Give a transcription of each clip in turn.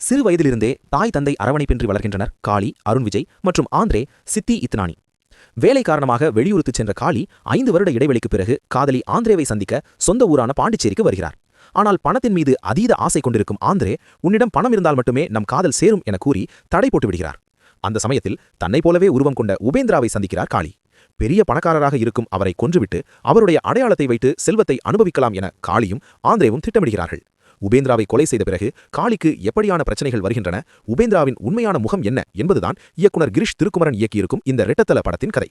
சிறு வயதிலிருந்தே தாய் தந்தை அரவணைப்பின்றி வளர்கின்றனர் காளி அருண் விஜய் மற்றும் ஆந்திரே சித்தி இத்னானி வேலை காரணமாக வெளியூருக்குச் சென்ற காளி ஐந்து வருட இடைவெளிக்கு பிறகு காதலி ஆந்திரேவை சந்திக்க சொந்த ஊரான பாண்டிச்சேரிக்கு வருகிறார். ஆனால் பணத்தின் மீது அதீத ஆசை கொண்டிருக்கும் ஆந்திரே உன்னிடம் பணம் இருந்தால் மட்டுமே நம் காதல் சேரும் என கூறி தடை போட்டு விடுகிறார். அந்த சமயத்தில் தன்னை போலவே உருவம் கொண்ட உபேந்திராவை சந்திக்கிறார் காளி. பெரிய பணக்காரராக இருக்கும் அவரை கொன்றுவிட்டு அவருடைய அடையாளத்தை வைத்து செல்வத்தை அனுபவிக்கலாம் என காளியும் ஆந்திரேவும் திட்டமிடுகிறார்கள். உபேந்திராவை கொலை செய்த பிறகு காளிக்கு எப்படியான பிரச்சனைகள் வருகின்றன உபேந்திராவின் உண்மையான முகம் என்ன என்பதுதான் இயக்குனர் கிரிஷ் திருக்குமரன் இயக்கியிருக்கும் இந்த ரெட்டத்தல படத்தின் கதை.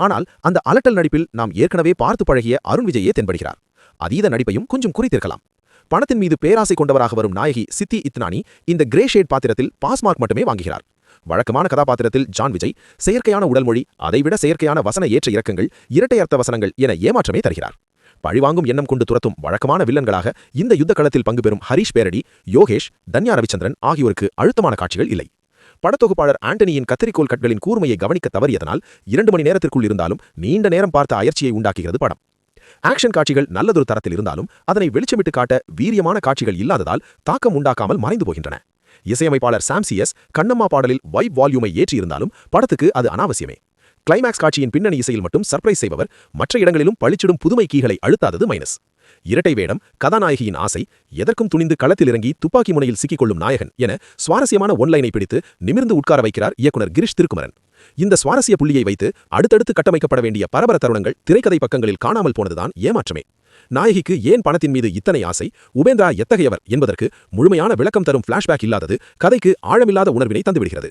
ஆனால் அந்த அலட்டல் நடிப்பில் நாம் ஏற்கனவே பார்த்து பழகிய அருண் விஜயே தென்படுகிறார். அதீத நடிப்பையும் கொஞ்சம் குறித்திருக்கலாம். பணத்தின் மீது பேராசை கொண்டவராக வரும் நாயகி சித்தி இத்னானி இந்த கிரே ஷேட் பாத்திரத்தில் பாஸ் மார்க் மட்டுமே வாங்குகிறார். வழக்கமான கதாபாத்திரத்தில் ஜான் விஜய் செயற்கையான உடல்மொழி அதைவிட செயற்கையான வசன ஏற்ற இறக்கங்கள் இரட்டை அர்த்த வசனங்கள் என ஏமாற்றமே தருகிறார். பழிவாங்கும் எண்ணம் கொண்டு துரத்தும் வழக்கமான வில்லன்களாக இந்த யுத்த களத்தில் பங்கு பெறும் ஹரீஷ் பேரடி யோகேஷ் தன்யா ரவிச்சந்திரன் ஆகியோருக்கு அழுத்தமான காட்சிகள் இல்லை. படத்தொகுப்பாளர் ஆண்டனியின் கத்திரிக்கோள் கட்களின் கூர்மையை கவனிக்க தவறியதனால் இரண்டு மணி நேரத்திற்குள் இருந்தாலும் நீண்ட நேரம் பார்த்த அயற்சியை உண்டாக்குகிறது படம். ஆக்ஷன் காட்சிகள் நல்லதொரு தரத்தில் இருந்தாலும் அதனை வெளிச்சமிட்டு காட்ட வீரியமான காட்சிகள் இல்லாததால் தாக்கம் உண்டாக்காமல் மறைந்து போகின்றன. இசையமைப்பாளர் சாம்சியஸ் கண்ணம்மா பாடலில் வைப் வால்யூமை ஏற்றியிருந்தாலும் படத்துக்கு அது அனாவசியமே. கிளைமேக்ஸ் காட்சியின் பின்னணி இசையில் மட்டும் சர்ப்ரைஸ் செய்பவர் மற்ற இடங்களிலும் பளிச்சிடும் புதுமை கீகளை அழுத்தாதது மைனஸ் இரட்டை வேடம் கதாநாயகியின் ஆசை எதற்கும் துணிந்து களத்தில் இறங்கி துப்பாக்கி முனையில் சிக்கிக்கொள்ளும் நாயகன் என சுவாரஸ்யமான ஒன்லைனை பிடித்து நிமிர்ந்து உட்கார வைக்கிறார் இயக்குனர் கிரிஷ் திருக்குமரன். இந்த சுவாரஸ்ய புள்ளியை வைத்து அடுத்தடுத்து கட்டமைக்கப்பட வேண்டிய பரபர தருணங்கள் திரைக்கதை பக்கங்களில் காணாமல் போனதுதான் ஏமாற்றமே. நாயகிக்கு ஏன் பணத்தின் மீது இத்தனை ஆசை? உபேந்திரா எத்தகையவர் என்பதற்கு முழுமையான விளக்கம் தரும் ஃபிளாஷ்பேக் இல்லாதது கதைக்கு ஆழமில்லாத உணர்வினை தந்துவிடுகிறது.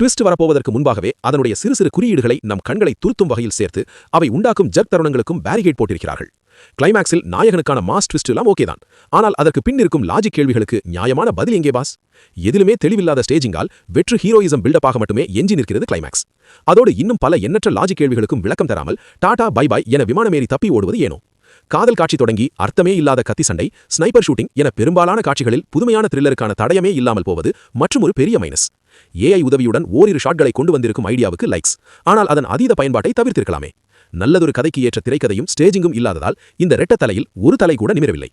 ட்விஸ்ட் வரப்போவதற்கு முன்பாகவே அதனுடைய சிறு சிறு குறியீடுகளை நம் கண்களை துருத்தும் வகையில் சேர்த்து அவை உண்டாக்கும் ஜர்க் தருணங்களுக்கும் பேரிகேட் போட்டிருக்கிறார்கள். கிளைமேக்ஸில் நாயகனுக்கான மாஸ் ட்விஸ்ட் எல்லாம் ஓகே தான். ஆனால் அதற்கு பின் இருக்கும் லாஜிக் கேள்விகளுக்கு நியாயமான பதில் எங்கே பாஸ் எதிலுமே தெளிவில்லாத ஸ்டேஜிங்கால் வெற்று ஹீரோயிசம் பில்டப்பாக மட்டுமே எஞ்சி நிற்கிறது கிளைமேக்ஸ் அதோடு இன்னும் பல எண்ணற்ற லாஜிக் கேள்விகளுக்கும் விளக்கம் தராமல் டாடா பை பாய் என விமானமேறி தப்பி ஓடுவது ஏனோ? காதல் காட்சி தொடங்கி அர்த்தமே இல்லாத கத்தி சண்டை ஸ்னைப்பர் ஷூட்டிங் என பெரும்பாலான காட்சிகளில் புதுமையான த்ரில்லருக்கான தடயமே இல்லாமல் போவது மற்றும் ஒரு பெரிய மைனஸ் ஏஐ உதவியுடன் ஓரிரு ஷாட்களை கொண்டு வந்திருக்கும் ஐடியாவுக்கு லைக்ஸ் ஆனால் அதன் அதீத பயன்பாட்டை தவிர்த்திருக்கலாமே. நல்லதொரு கதைக்கு ஏற்ற திரைக்கதையும் ஸ்டேஜிங்கும் இல்லாததால் இந்த ரெட்ட தலையில் ஒரு தலை கூட நிமிரவில்லை.